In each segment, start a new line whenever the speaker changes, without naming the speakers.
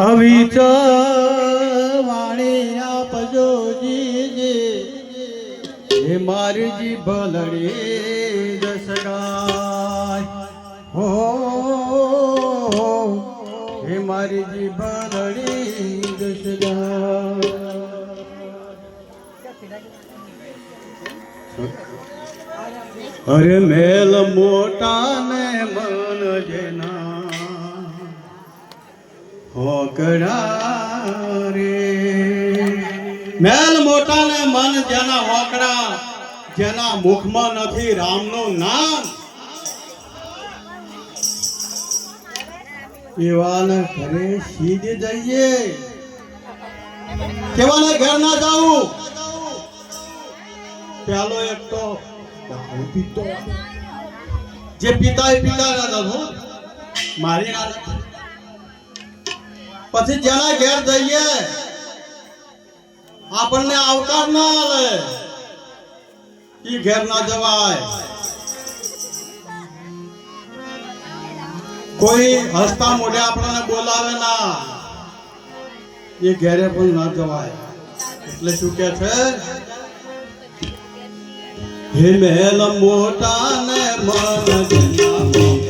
અવિચ વાણી આપજો જીજે. હે મારી જી ભલડી દસગાય હો, હે મારી જી ભલડી દસગાય અરે મેલ મોટા ને મન જેના જેના મુખમાં નથી રામનું નામ. એવાને ઘરે સીધ જઈએ. કેવાને ઘર ના જાવું? પેલો એક તો દારૂ પીતો. જે પિતા પિતા ના દાદો મારી દાદો. પછી જેના ઘેર જઈએ, આપણને આવકાર ના આવે. ઈ ઘેર ના જવાય. કોઈ હસતા મોઢે આપણને બોલાવે ના. એ ઘેરે પણ ના જવાય. એટલે શું કે છે? હે મહેલ મોટા ને મન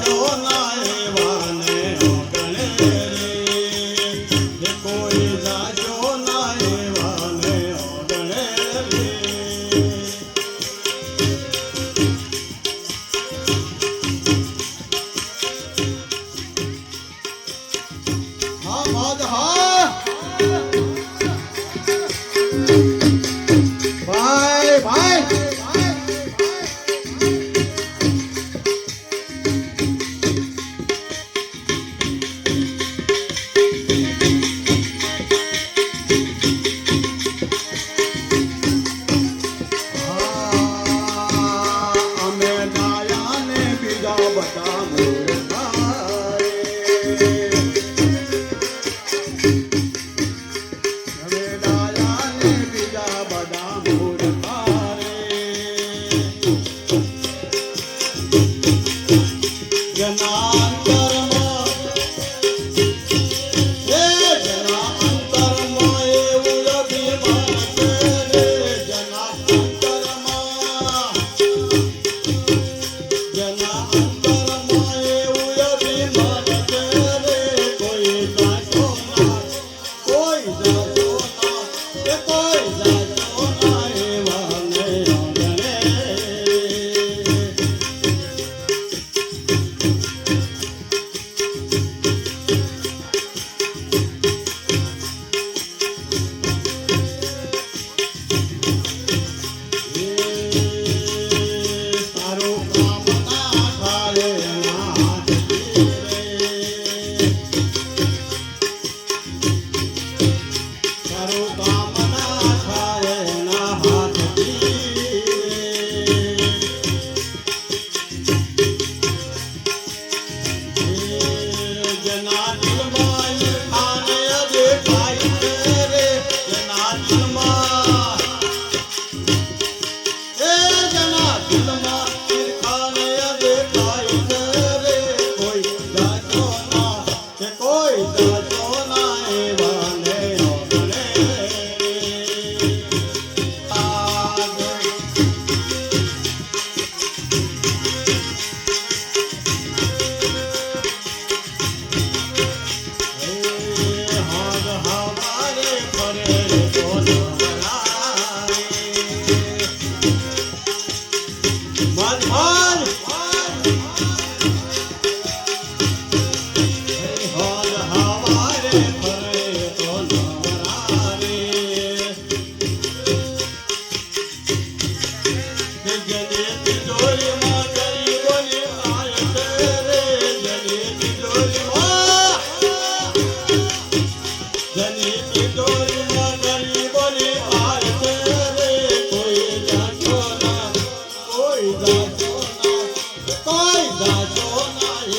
Yeah.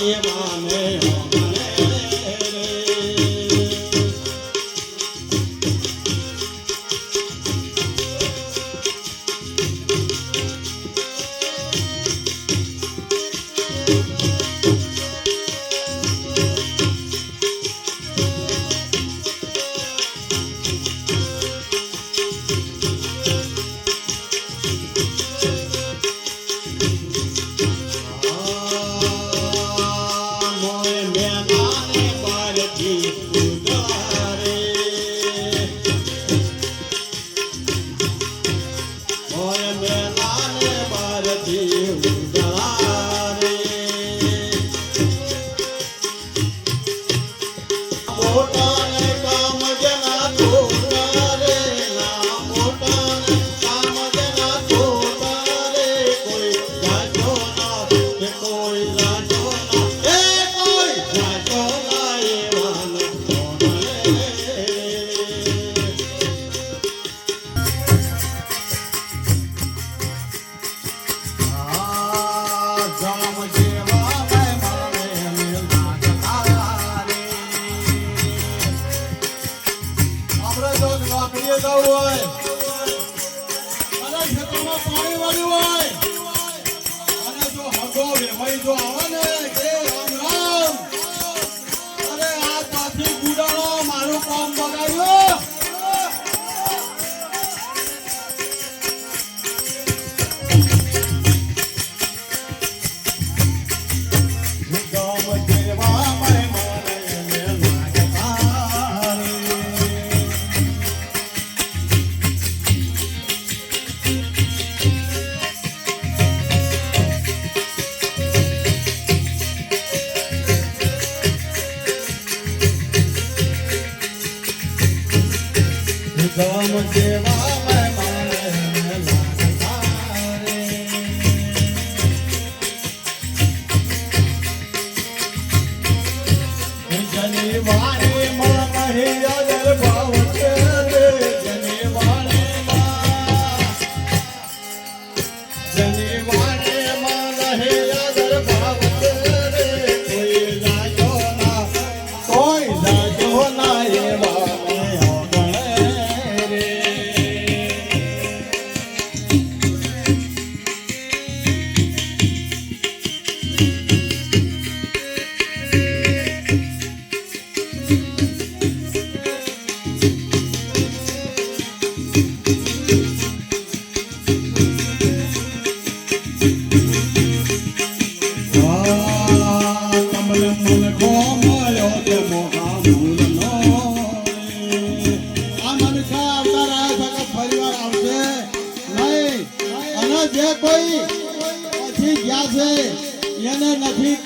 ಸೇವಾ going to João.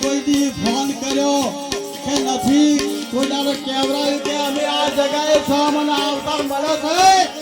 કોઈ દી ફોન કર્યો કે નથી? કોઈ દાડો કેમેરા કે અમે આ જગાએ છ મને આવતા મળે છે?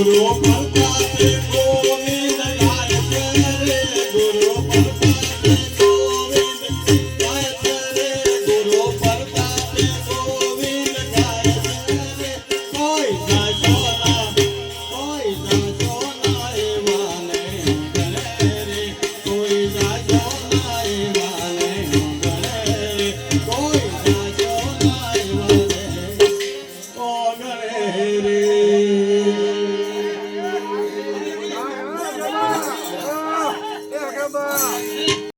Guru